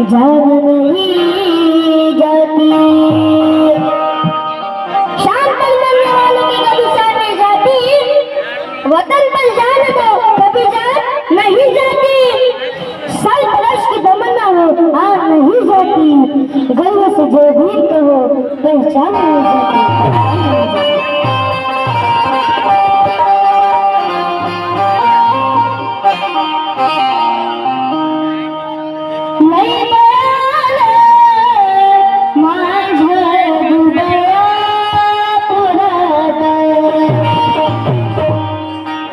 नहीं जाती. पर मरने वालों की कभी शान नहीं जाती. वतन पर जान दो कभी जान नहीं जाती. साल की तमन्ना हो आ नहीं जाती. गर्व से जो भी कहो पहचान नहीं जाती.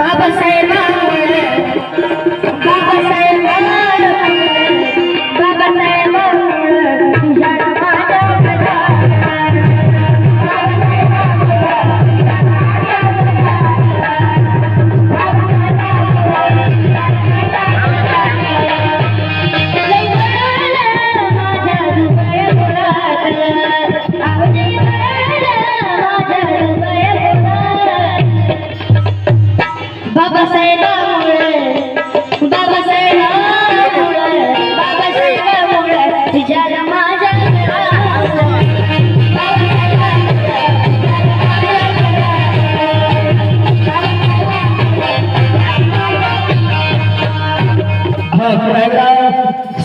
बाबासाहेब बाबासाहेब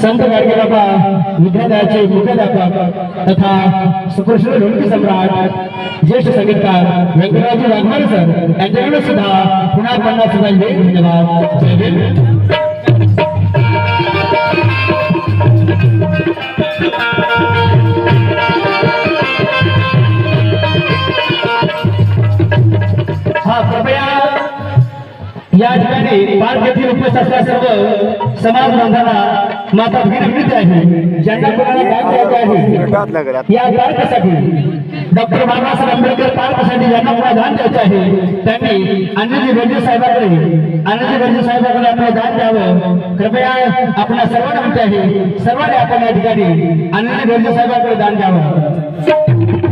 संत गाडगेबाबा विद्यालयाचे मुख्याध्यापक तथा सुप्रसिद्ध ढोलकी सम्राट ज्येष्ठ संगीतकार व्यंकटराजी वाघमारे सर यांच्याकडे सुद्धा पुन्हा पन्नास रुपये धन्यवाद. जय ठिकाणी घेतील उपस्थित असल्या सर्व समाज बांधवांना माझा विनंती आहे. ज्यांना कोणाला काम द्यायचं आहे या पार्कासाठी डॉक्टर बाबासाहेब आंबेडकर पार्कसाठी ज्यांना कोणाला दान द्यायचं आहे त्यांनी अनिलजी बेंजे साहेबाकडे अनिलजी बेंजे साहेबाकडे आपलं दान द्यावं. कृपया आपल्या सर्वांना म्हणते आहे सर्वांनी आपण या ठिकाणी अनिलजी बेंजे साहेबाकडे दान द्यावं.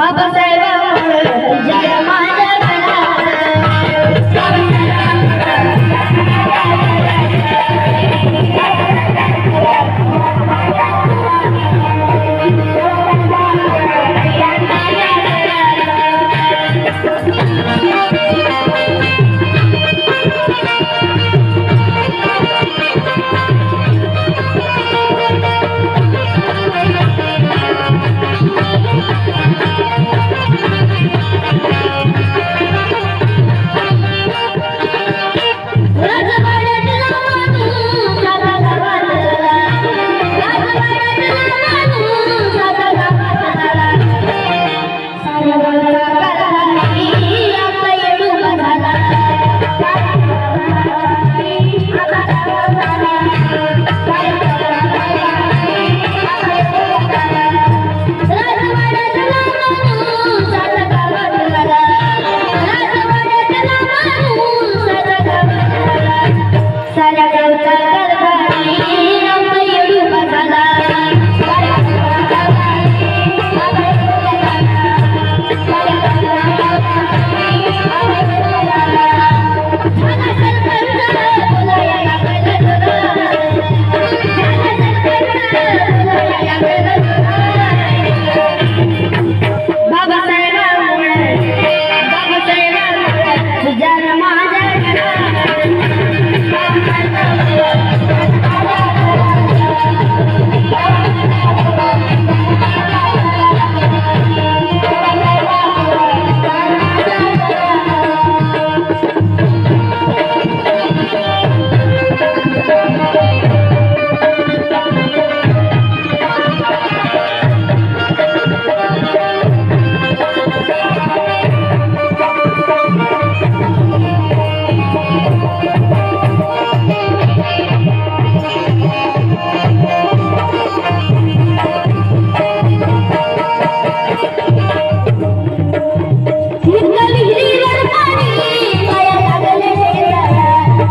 बाबासाहेब